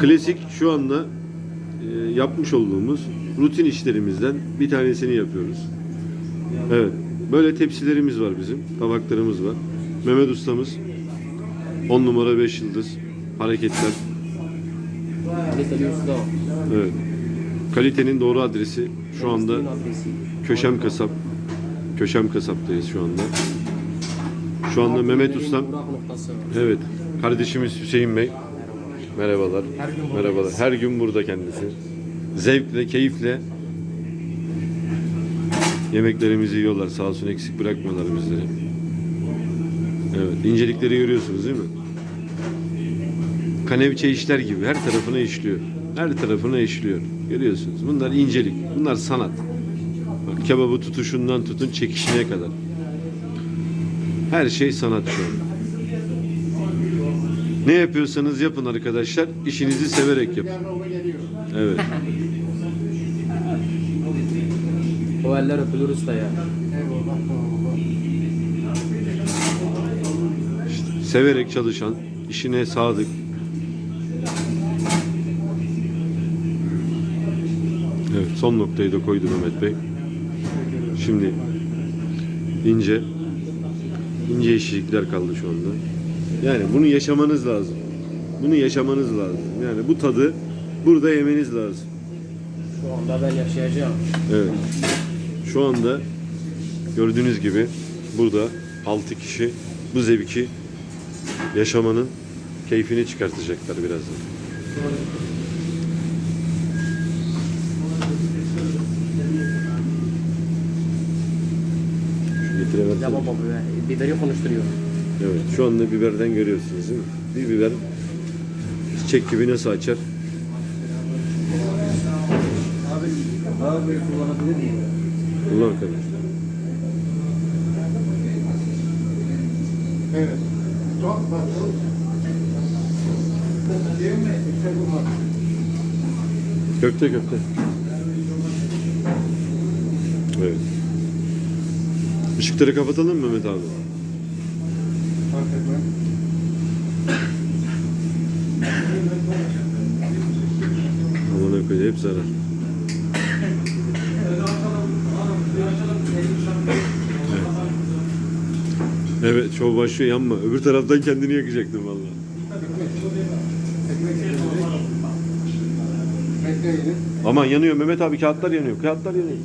Klasik şu anda e, yapmış olduğumuz rutin işlerimizden bir tanesini yapıyoruz. Evet. Böyle tepsilerimiz var bizim. Tabaklarımız var. Mehmet ustamız 10 numara 5 yıldız hareketler. Evet. Kalitenin doğru adresi şu anda. Köşem Kasap. Köşem Kasap'tayız şu anda. Şu anda Mehmet Ustam. Evet. Kardeşimiz Hüseyin Bey. Merhabalar. Her gün. Merhabalar. Her gün burada kendisi. Zevkle, keyifle yemeklerimizi yiyorlar. Sağ olsun eksik bırakmıyorlar bizleri. Evet. incelikleri görüyorsunuz değil mi? Kaneviçe işler gibi her tarafına işliyor. Her tarafına işliyor. Görüyorsunuz. Bunlar incelik. Bunlar sanat. Bak kebabı tutuşundan tutun çekişine kadar. Her şey sanat şu an. Ne yapıyorsanız yapın arkadaşlar. İşinizi severek yapın. Evet. O eller öpülür usta ya. İşte severek çalışan, işine sadık. Evet, son noktayı da koydu Mehmet Bey. Şimdi ince ince işçilikler kaldı şu anda. Yani bunu yaşamanız lazım. Bunu yaşamanız lazım. Yani bu tadı burada yemeniz lazım. Şu anda ben yaşayacağım. Evet. Şu anda gördüğünüz gibi burada 6 kişi bu zevki yaşamanın keyfini çıkartacaklar birazdan. Ya baba be, biberi konuşturuyor. Evet, şu anda biberden görüyorsunuz değil mi? Bir biber çiçek gibi nasıl açar? Abi, abi kullanabilir miyim? Kullan. Evet. Köfte köfte. Evet. Işıkları kapatalım mı Mehmet abi? Fark etmez. Aman koyayım hep zarar. Evet. Şov başlıyor yanma. Öbür taraftan kendini yakacaktın. Bekleyin. Aman yanıyor Mehmet abi kağıtlar yanıyor. Kağıtlar yanıyor.